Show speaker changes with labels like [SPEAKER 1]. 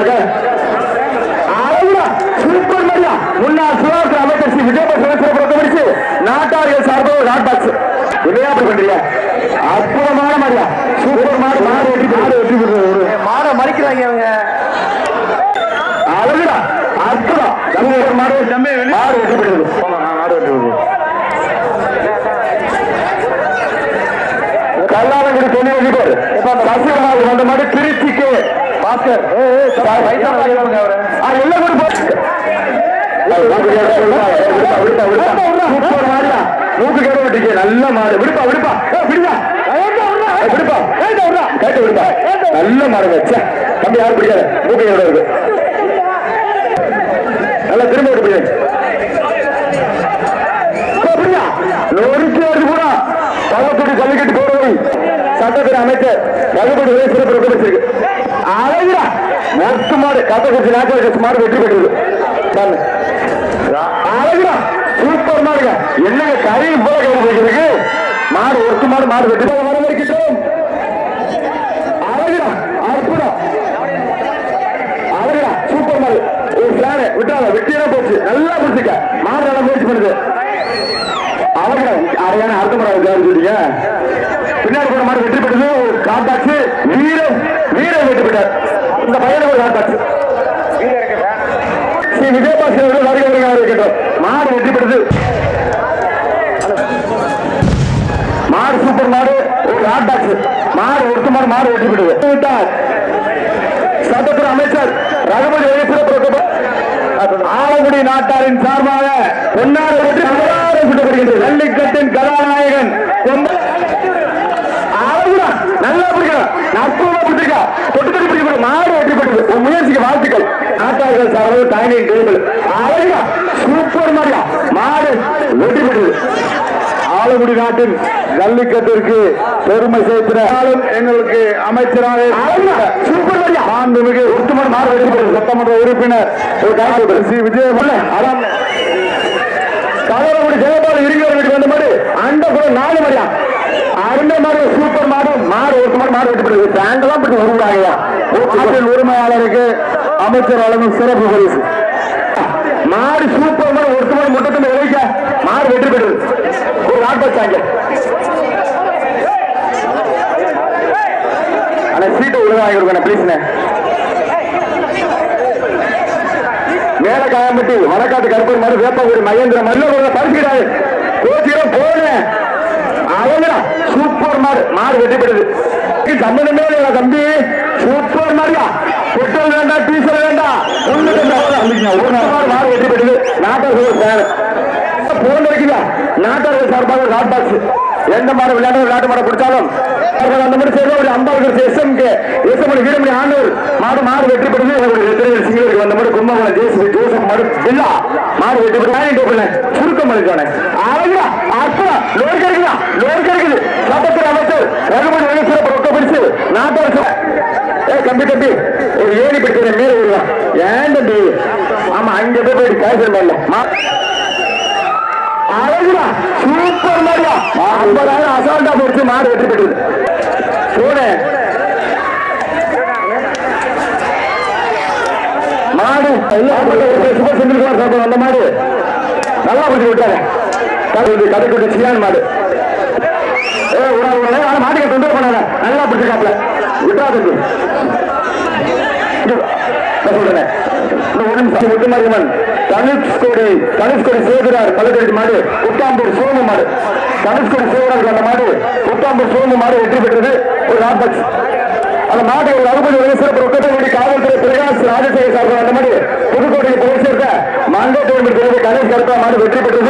[SPEAKER 1] மரியா முன்னாள் சுகாதார அமைச்சர் ஸ்ரீ விஜயபாஸ்கர் பொறுத்தவரைச்சு நாட்டார்கள் சார்பாக ஹாட் பாக்ஸ் இல்லையா அப்படி அற்புதமான மரியா சூப்பர் மாடு மாடு வெற்றி மாடு வெற்றி பெறுறது
[SPEAKER 2] மாடை மறிக்கிறாங்க அவங்க
[SPEAKER 1] அழகுடா அற்புதம். மாடு மாடு வெற்றி பெறுறது மாடு வெற்றி பெறுறது தொழில் சசிகலாவுக்கு வந்த மாதிரி திருச்சிக்கு பாஸ்கர். கூட மூக்கு கேட விடுப்பா, விடுப்பா, விடுப்பா, விடுப்பா. கேட விட்டுருக்கே, நல்ல மாடு. விடுப்பா விடுப்பா. ஏய், விடுப்பா. கேட்டு விடுப்பா. நல்ல மாடுங்க தம்பி யாரும் பிடிக்காது. மூக்கு கேட இருக்கு நல்லா திரும்ப விட்டு பிடி. ஏய், பிடியா. நொறுக்கி வருது பூரா கள்ளத்தூடி ஜல்லிக்கட்டு போடுவை சட்டத்துறை அமைச்சர் உதவி சிறப்பு ரொக்கப்பட்டிருக்கு அழகுடா மொத்த மாடு கத்தக்குறிச்சி நாட்டு கட்சி மாடு வெற்றி பெற்றது. பாருங்க. அழகுடா சூப்பர் மாடுங்க. என்னங்க கறி போல கறி போயிருக்கு மாடு ஒருத்து மாடு மாடு வெற்றி பெற வரவேற்கின்றோம். அழகுடா அற்புதம். அழகுடா சூப்பர் மாடு. ஒரு பிளான. விட்டுறாங்க வெட்டியா போச்சு. நல்லா பிடிச்சிக்க. மாடு நல்லா முயற்சி பண்ணுது. அவங்க அரையான அர்த்தம் சொல்லிங்க பின்னாடி போன மாதிரி வெற்றி பெற்றது ஒரு காட்டாச்சு வீரன் வீரம் வெற்றி பெற்றார். இந்த பையனுக்கு ஒரு காட்டாச்சு ஸ்ரீ விஜயபாஸ்கர் வருகிறவர்கள் இருக்கின்றோம். மாடு வெற்றி பெற்றது. மாடு சூப்பர் மாடு ஒரு காட்டாச்சு மாடு ஒருத்து மாடு மாடு வெற்றி பெற்றது. விட்டார். சட்டத்துறை அமைச்சர் ரகுபதி வைத்திர ஆலங்குடி நாட்டாரின் சார்பாக பொன்னாடு வெற்றி சுட்டப்படுகின்றது ஜல்லிக்கட்டின் கதாநாயகன் நாட்டார்கள் சார்பாக டைனிங் டேபிள் அழகுடா சூப்பர் மாடியா மாடு வெற்றி பெற்றது ஆலங்குடி நாட்டின் ஜல்லிக்கட்டிற்கு பெருமை சேர்த்தினாலும் எங்களுக்கு அமைச்சராக மாண்புமிகு உத்துமன் மாறு வெற்றி பெற்றது சட்டமன்ற உறுப்பினர் ஸ்ரீ விஜயமல்ல அதான் கலவரங்குடி ஜெயபால் இருக்கிற வீட்டுக்கு வந்த மாதிரி அந்த கூட நாலு மரியா அருமை மாடு சூப்பர் மாடு. மாடு ஒரு மாடு மாடு வெற்றி பெற்றது பேண்டெல்லாம் வருவாங்கயா நாட்டின் உரிமையாளருக்கு அமைச்சர் வழங்கும் சிறப்பு பரிசு. மாடு சூப்பர் மாடு ஒரு மாடு முட்டத்தில் உழைக்க மாடு வெற்றி பெற்று ஒரு ஆட்டோ சாங்க ஆனா சீட்டு ஒழுங்காக கொடுக்கணும் பிளீஸ்ண்ணே மேல காயம்பட்டி வடக்காட்டு கருப்பன் மாடு வேப்பகுடி மகேந்திர மல்லூர் பரிசுகிறாரு கோச்சிரம் போனேன் அவங்கடா சூப்பர் மாடு. மாடு வெற்றி பெற்றது. சம்பந்தமே இல்லை தம்பி? சூப்பர் மாடியா வெற்றி பெறுது நாட்டார் சார் போன் இருக்குதா நாட்டார்கள் சார்பாக ஒரு ஹாட் பாக்ஸ் எந்த மாடு விளையாட்டு விளையாட்டு மாடு பிடிச்சாலும் அவர்கள் அந்த மாதிரி செய்த ஒரு அம்பாளுக்கு எஸ்எம்கே எஸ்எம் வீரமணி ஆண்டவர் மாடு மாடு வெற்றி பெறுது அவருடைய எதிரிகள் சிங்களுக்கு வந்த மாதிரி கும்பகோணம் ஜேசிபி ஜோசப் மாடு பில்லா மாடு வெற்றி பெற்று டைனிங் டேபிள் சுருக்கம் பண்ணிக்கானே அழகுடா அற்புதா லோர் கிடைக்குதா லோர் கிடைக்குது சட்டத்துறை அமைச்சர் ரகுமதி வெளிச்சிறப்பு ரொக்க பிடிச்சு நாட்டார் தம்பி தம்பி ஒரு ஏணி பிடிக்கிற மேல விடலாம் ஏன் தம்பி? ஆமா அங்க போய் போயிட்டு கேசல் மேல அழகுடா சூப்பர் மாதிரியா ஐம்பதாயிரம் அசால்ட்டா போச்சு மாடு வெற்றி பெற்றது போன மாடு சூப்பர் செந்தில்குமார் சாப்பிடும் அந்த மாடு. நல்லா பிடிச்சி விட்டாங்க கடைக்குட்டி சியான் மாடு. மாட்டுக்கு தொந்தரவு பண்ணாங்க நல்லா பிடிச்சிருக்காப்ல. விட்டா தம்பி. முத்துமாரியம்மன் தனுஷ்கோடி தனுஷ்கோடி சேதுரார் பல்லக்கடி மாடு குத்தாம்பூர் சோமு மாடு. தனுஷ்கோடி சேதுரார் அந்த மாடு புத்தாம்பூர் சோமு மாடு வெற்றி பெற்றது ஒரு நாற்பது அந்த மாட்டை ஒரு அறுபது வயசு சிறப்பு ரொக்கத்தை காவல்துறை பிரகாஷ் ராஜசேகர் சார்பாக அந்த மாதிரி புதுக்கோட்டையை போய் சேர்த்த மங்கோட்டை கணேஷ் கருப்பா மாடு வெற்றி பெற்றது.